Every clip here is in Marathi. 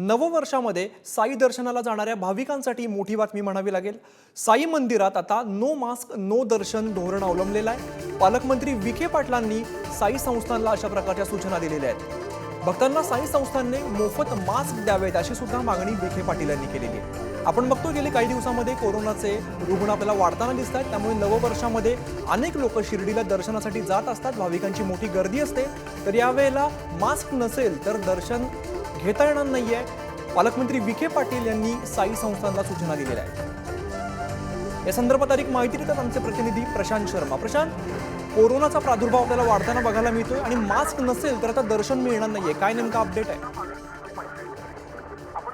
नववर्षामध्ये साई दर्शनाला जाणाऱ्या भाविकांसाठी मोठी बातमी म्हणावी लागेल. साई मंदिरात आता नो मास्क नो दर्शन धोरण अवलंबलेलं आहे. पालकमंत्री विखे पाटलांनी साई संस्थानला अशा प्रकारच्या सूचना दिलेल्या आहेत. भक्तांना साई संस्थानने मोफत मास्क द्यावेत अशी सुद्धा मागणी विखे पाटील यांनी केलेली आहे. आपण बघतो गेले काही दिवसामध्ये कोरोनाचे रुग्ण आपल्याला वाढताना दिसत आहेत. त्यामुळे नववर्षामध्ये अनेक लोक शिर्डीला दर्शनासाठी जात असतात. भाविकांची मोठी गर्दी असते. तर यावेळेला मास्क नसेल तर दर्शन घेता येणार नाहीये. पालकमंत्री विखे पाटील यांनी साई संस्थांना सूचना दिलेल्या आहेत. या संदर्भात अधिक माहिती देतात आमचे प्रतिनिधी प्रशांत शर्मा. प्रशांत कोरोनाचा प्रादुर्भाव आपल्याला वाढताना बघायला मिळतोय आणि मास्क नसेल तर आता दर्शन मिळणार नाहीये. काय नेमका अपडेट आहे?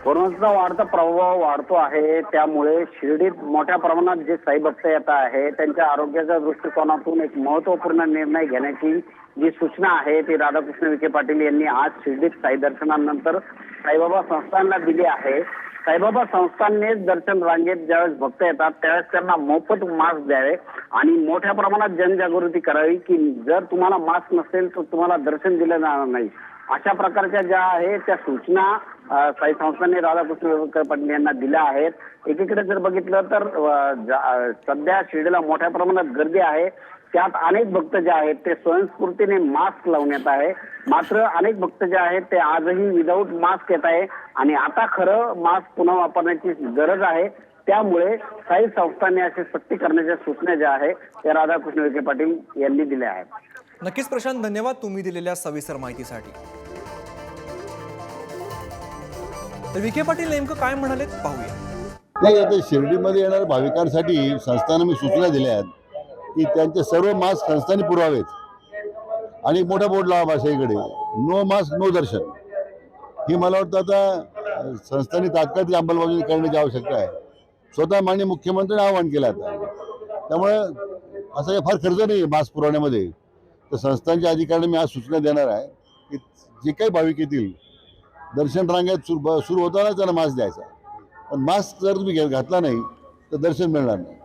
कोरोनाचा वाढता प्रभाव वाढतो आहे त्यामुळे शिर्डीत मोठ्या प्रमाणात जे साई भक्त येत आहे त्यांच्या आरोग्याच्या दृष्टिकोनातून एक महत्त्वपूर्ण निर्णय घेण्याची जी सूचना आहे ती राधाकृष्ण विखे पाटील यांनी आज शिर्डीत साई दर्शनानंतर साईबाबा संस्थानला दिली आहे. साईबाबा संस्थाननेच दर्शन रांगेत ज्यावेळेस भक्त येतात त्यावेळेस त्यांना मोफत मास्क द्यावे आणि मोठ्या प्रमाणात जनजागृती करावी की जर तुम्हाला मास्क नसेल तर तुम्हाला दर्शन दिलं जाणार नाही. अशा प्रकारच्या ज्या आहे त्या सूचना साई संस्थांनी राधाकृष्ण विखे पाटील यांना दिल्या आहेत. एकीकडे जर बघितलं तर सध्या शिर्डीला मोठ्या प्रमाणात गर्दी आहे. त्यात अनेक भक्त जे आहेत ते स्वयंस्फूर्तीने मास्क लावण्यात आहे. मात्र अनेक भक्त जे आहेत ते आजही विदाऊट मास्क येत आहे. आणि आता खरं मास्क पुन्हा वापरण्याची गरज आहे. त्यामुळे साई संस्थांनी अशी सक्ती करण्याच्या सूचना ज्या आहेत त्या राधाकृष्ण विखे पाटील यांनी दिल्या आहेत. नक्कीच प्रशांत धन्यवाद तुम्ही दिलेल्या सविस्तर माहितीसाठी. तर विखे पाटील नेमकं काय म्हणाले पाहूया. नाही आता शिर्डीमध्ये येणाऱ्या भाविकांसाठी संस्थानं मी सूचना दिल्या आहेत की त्यांचे सर्व मास्क संस्थांनी पुरवावेत आणि एक मोठा बोर्ड लावा भाषेकडे नो मास्क नो दर्शन. ही मला वाटतं आता संस्थांनी तात्काळ ती अंमलबजावणी करण्याची आवश्यकता आहे. स्वतः माननीय मुख्यमंत्र्यांनी आवाहन केलं आता. त्यामुळे असं काही फार खर्च नाही मास्क पुरवण्यामध्ये. तर संस्थांच्या अधिकाऱ्यांना मी आज सूचना देणार आहे की जे काही भाविक येतील दर्शन रांगेत सुरू सुरू होतानाच त्यांना मास्क द्यायचा. पण मास्क जर तुम्ही घातला नाही तर दर्शन मिळणार नाही.